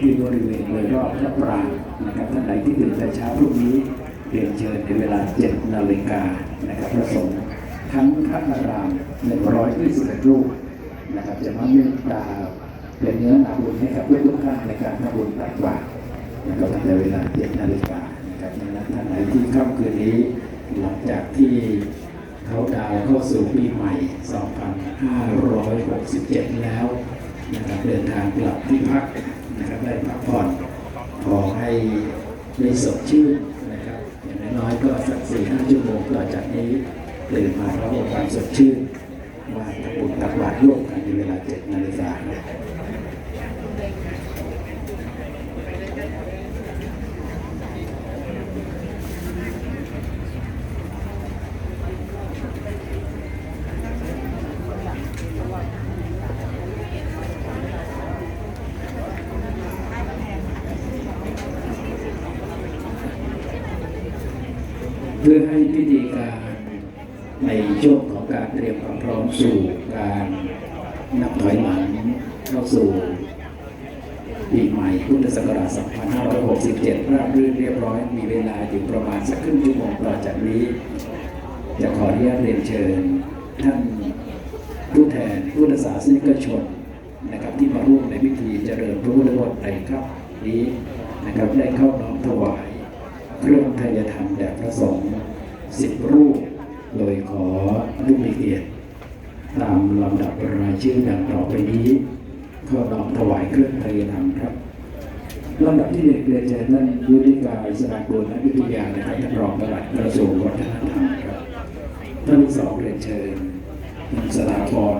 ที่บริเวณโดยรอบพระปรางนะครับท่านใดที่ตื่นแต่เช้าพรุ่งนี้เรียนเชิญในเวลา 7 นาฬิกานะครับพระสงฆ์ทั้งพระอาราม121รูปนะครับจะมาเมตตาเป็นเนื้อนาบุญให้กับทุกท่านในการทำบุญตักบาตรนะครับตั้งแต่เวลา 7 นาฬิกานะครับดังนั้นท่านไหนที่ค่ำคืนนี้หลังจากที่เขาดาวเข้าสู่ปีใหม่ 2567 แล้ว นะครับเดินทางกลับที่พักนะครับได้พักผ่อนพอให้ได้สดชื่นนะครับอย่างน้อยก็สักสี่ห้าชั่วโมงต่อจากนี้ตื่นมาพร้อมกับความสดชื่นมาทำบุญตักบาตรร่วมกันในเวลาเจ็ดนาฬิกา เพื่อให้พิธีการในช่วงของการเตรียมความพร้อมสู่การนับถอยหลังเข้าสู่ปีใหม่พุทธศักราช 2567 ราบรื่นเรียบร้อย มีเวลาอยู่ประมาณสักครึ่งชั่วโมงต่อจากนี้ จะขออนุญาตเรียนเชิญท่านผู้แทนพุทธศาสนิกชนนะครับที่มาร่วมในพิธีเจริญพระพุทธมนต์ในครับนี้นะครับได้เข้าน้อมถวาย เครื่องทายธรรมแด่พระสงฆ์สิบรูป โดยขอผู้มีเกียรติตามลำดับรายชื่อดังต่อไปนี้เข้าน้อมถวายเครื่องทายธรรมครับลำดับที่หนึ่งเรียนเชิญท่านยุทธิกายสรากุลและวิทยานะครับท่านรองปลัดกระทรวงวัฒนธรรมครับท่านที่สองเรียนเชิญท่านสถาพร